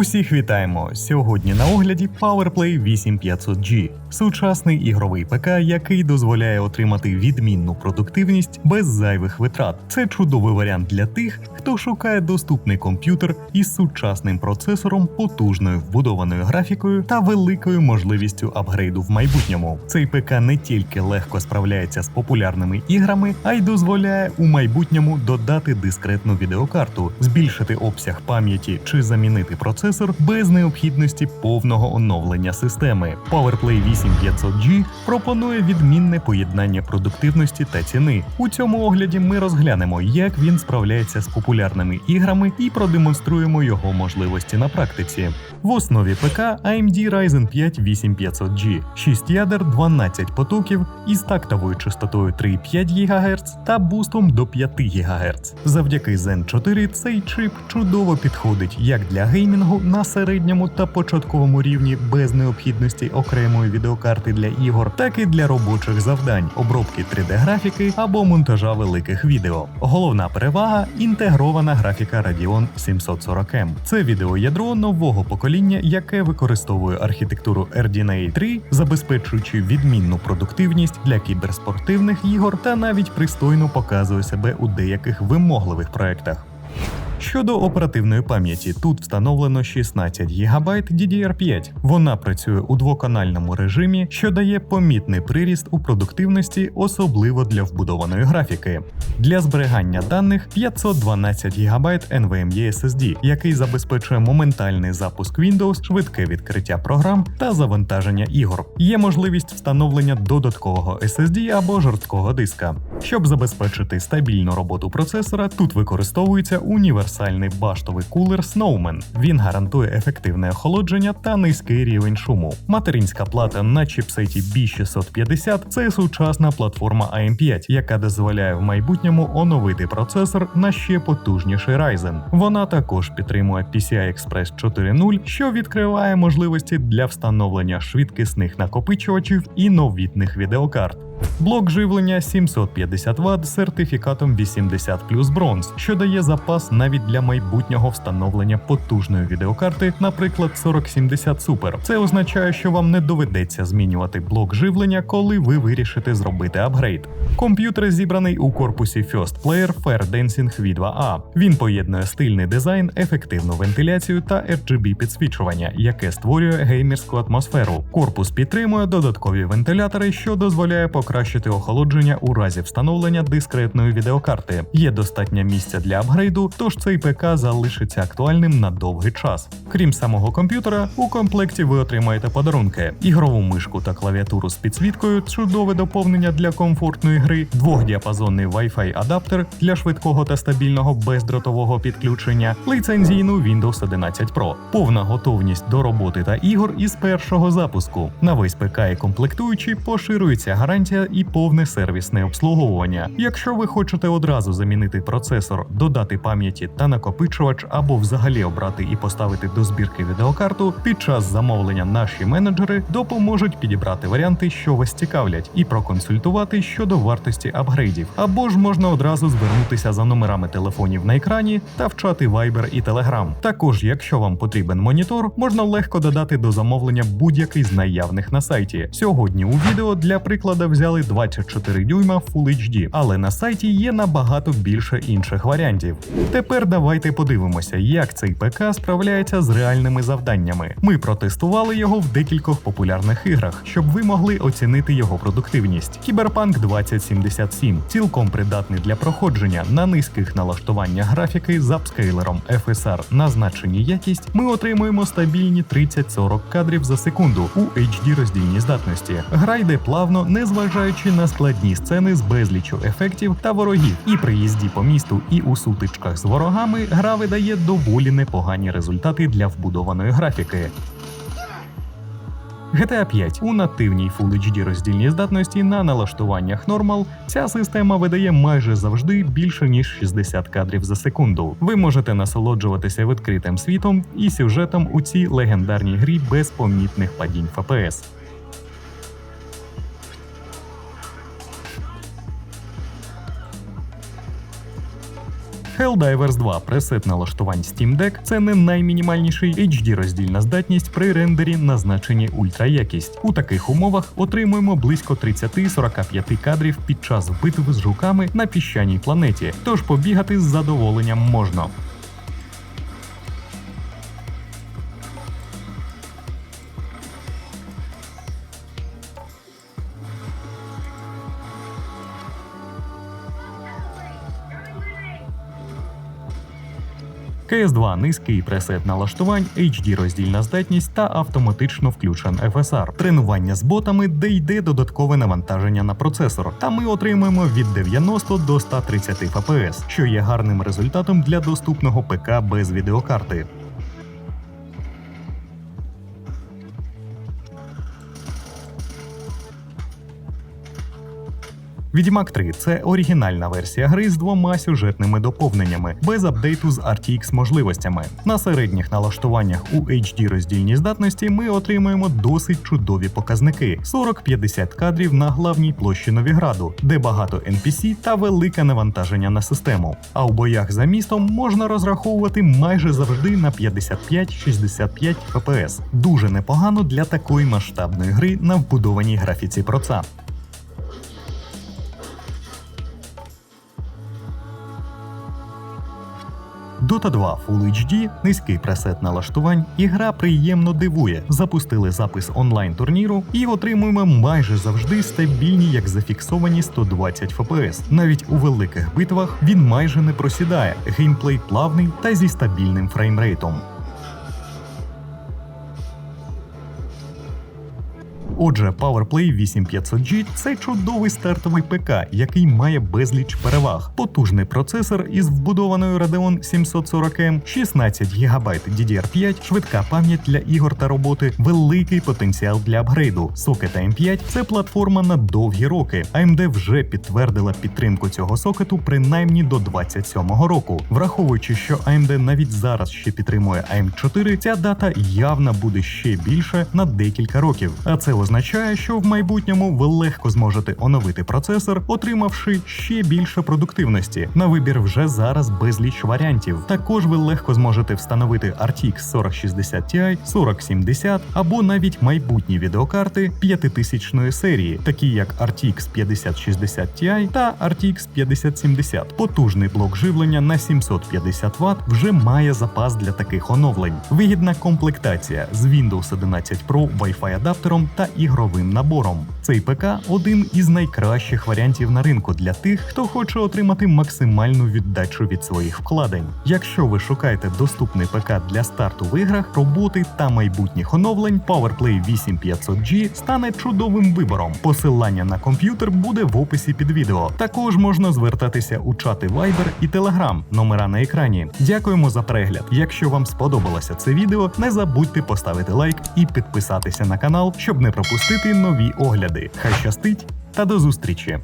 Усіх вітаємо! Сьогодні на огляді PowerPlay 8500G – сучасний ігровий ПК, який дозволяє отримати відмінну продуктивність без зайвих витрат. Це чудовий варіант для тих, хто шукає доступний комп'ютер із сучасним процесором, потужною вбудованою графікою та великою можливістю апгрейду в майбутньому. Цей ПК не тільки легко справляється з популярними іграми, а й дозволяє у майбутньому додати дискретну відеокарту, збільшити обсяг пам'яті чи замінити процесор без необхідності повного оновлення системи. PowerPlay 8500G пропонує відмінне поєднання продуктивності та ціни. У цьому огляді ми розглянемо, як він справляється з популярними іграми і продемонструємо його можливості на практиці. В основі ПК AMD Ryzen 5 8500G, 6 ядер 12 потоків із тактовою частотою 3,5 ГГц та бустом до 5 ГГц. Завдяки Zen 4 цей чип чудово підходить як для геймінгу на середньому та початковому рівні без необхідності окремої відеокарти для ігор, так і для робочих завдань, обробки 3D-графіки або монтажа великих відео. Головна перевага інтегрована графіка Radeon 740M. Це відеоядро нового покоління, яке використовує архітектуру RDNA 3, забезпечуючи відмінну продуктивність для кіберспортивних ігор та навіть пристойно показує себе у деяких вимогливих проектах. Щодо оперативної пам'яті, тут встановлено 16 ГБ DDR5. Вона працює у двоканальному режимі, що дає помітний приріст у продуктивності, особливо для вбудованої графіки. Для зберігання даних 512 ГБ NVMe SSD, який забезпечує моментальний запуск Windows, швидке відкриття програм та завантаження ігор. Є можливість встановлення додаткового SSD або жорсткого диска. Щоб забезпечити стабільну роботу процесора, тут використовується універсальний баштовий кулер Snowman. Він гарантує ефективне охолодження та низький рівень шуму. Материнська плата на чіпсеті B650 це сучасна платформа AM5, яка дозволяє в майбутньому оновити процесор на ще потужніший Ryzen. Вона також підтримує PCI Express 4.0, що відкриває можливості для встановлення швидкісних накопичувачів і новітних відеокарт. Блок живлення 750 Вт з сертифікатом 80 плюс бронз, що дає запас навіть для майбутнього встановлення потужної відеокарти, наприклад, 4070 Super. Це означає, що вам не доведеться змінювати блок живлення, коли ви вирішите зробити апгрейд. Комп'ютер зібраний у корпусі First Player Fair Dancing V2A. Він поєднує стильний дизайн, ефективну вентиляцію та RGB підсвічування, яке створює геймерську атмосферу. Корпус підтримує додаткові вентилятори, що дозволяє покращити охолодження у разі встановлення дискретної відеокарти. Є достатньо місця для апгрейду, тож цей ПК залишиться актуальним на довгий час. Крім самого комп'ютера, у комплекті ви отримаєте подарунки: ігрову мишку та клавіатуру з підсвіткою, чудове доповнення для комфортної гри, двохдіапазонний Wi-Fi адаптер для швидкого та стабільного бездротового підключення, лицензійну Windows 11 Pro, повна готовність до роботи та ігор із першого запуску. На весь ПК і комплектуючі поширюється гарантія і повне сервісне обслуговування. Якщо ви хочете одразу замінити процесор, додати пам'яті та накопичувач або взагалі обрати і поставити до збірки відеокарту, під час замовлення наші менеджери допоможуть підібрати варіанти, що вас цікавлять, і проконсультувати щодо вартості апгрейдів. Або ж можна одразу звернутися за номерами телефонів на екрані та в чати Viber і Telegram. Також, якщо вам потрібен монітор, можна легко додати до замовлення будь-який з наявних на сайті. Сьогодні у відео для прикладу взяли 24 дюйма Full HD, але на сайті є набагато більше інших варіантів. Тепер давайте подивимося, як цей ПК справляється з реальними завданнями. Ми протестували його в декількох популярних іграх, щоб ви могли оцінити його продуктивність. Кіберпанк 2077 цілком придатний для проходження на низьких налаштуваннях графіки з апскейлером FSR на значеній якість. Ми отримуємо стабільні 30-40 кадрів за секунду у HD роздільній здатності. Гра йде плавно, незважаючи на складні сцени з безлічу ефектів та ворогів. І при їзді по місту, і у сутичках з ворогами гра видає доволі непогані результати для вбудованої графіки. GTA 5 у нативній Full HD роздільній здатності на налаштуваннях Normal ця система видає майже завжди більше ніж 60 кадрів за секунду. Ви можете насолоджуватися відкритим світом і сюжетом у цій легендарній грі без помітних падінь FPS. Helldivers 2 пресет налаштувань Steam Deck – це не наймінімальніший HD роздільна здатність при рендері на значенні ультраякість. У таких умовах отримуємо близько 30-45 кадрів під час битв з жуками на піщаній планеті, тож побігати з задоволенням можна. CS2 низький пресет налаштувань, HD роздільна здатність та автоматично включен FSR. Тренування з ботами, де йде додаткове навантаження на процесор. Та ми отримуємо від 90 до 130 FPS, що є гарним результатом для доступного ПК без відеокарти. Відьмак 3 це оригінальна версія гри з двома сюжетними доповненнями, без апдейту з RTX можливостями. На середніх налаштуваннях у HD роздільній здатності ми отримуємо досить чудові показники: 40-50 кадрів на главній площі Новіграду, де багато NPC та велике навантаження на систему. А у боях за містом можна розраховувати майже завжди на 55-65 FPS. Дуже непогано для такої масштабної гри на вбудованій графіці проца. Dota 2 Full HD, низький пресет налаштувань, і гра приємно дивує. Запустили запис онлайн турніру і отримуємо майже завжди стабільні, як зафіксовані 120 FPS. Навіть у великих битвах він майже не просідає. Геймплей плавний та зі стабільним фреймрейтом. Отже, PowerPlay 8500G це чудовий стартовий ПК, який має безліч переваг. Потужний процесор із вбудованою Radeon 740M, 16 ГБ DDR5, швидка пам'ять для ігор та роботи, великий потенціал для апгрейду. Socket AM5 – це платформа на довгі роки. AMD вже підтвердила підтримку цього сокету принаймні до 27-го року. Враховуючи, що AMD навіть зараз ще підтримує AM4, ця дата явно буде ще більше на декілька років. А це означає, що в майбутньому ви легко зможете оновити процесор, отримавши ще більше продуктивності. На вибір вже зараз безліч варіантів. Також ви легко зможете встановити RTX 4060 Ti, 4070 або навіть майбутні відеокарти 5000 серії, такі як RTX 5060 Ti та RTX 5070. Потужний блок живлення на 750 Вт вже має запас для таких оновлень. Вигідна комплектація з Windows 11 Pro Wi-Fi адаптером та ігровим набором. Цей ПК один із найкращих варіантів на ринку для тих, хто хоче отримати максимальну віддачу від своїх вкладень. Якщо ви шукаєте доступний ПК для старту в іграх, роботи та майбутніх оновлень, PowerPlay 8500G стане чудовим вибором. Посилання на комп'ютер буде в описі під відео. Також можна звертатися у чати Viber і Telegram, номера на екрані. Дякуємо за перегляд. Якщо вам сподобалося це відео, не забудьте поставити лайк і підписатися на канал, щоб не пропустити нові огляди. Хай щастить та до зустрічі!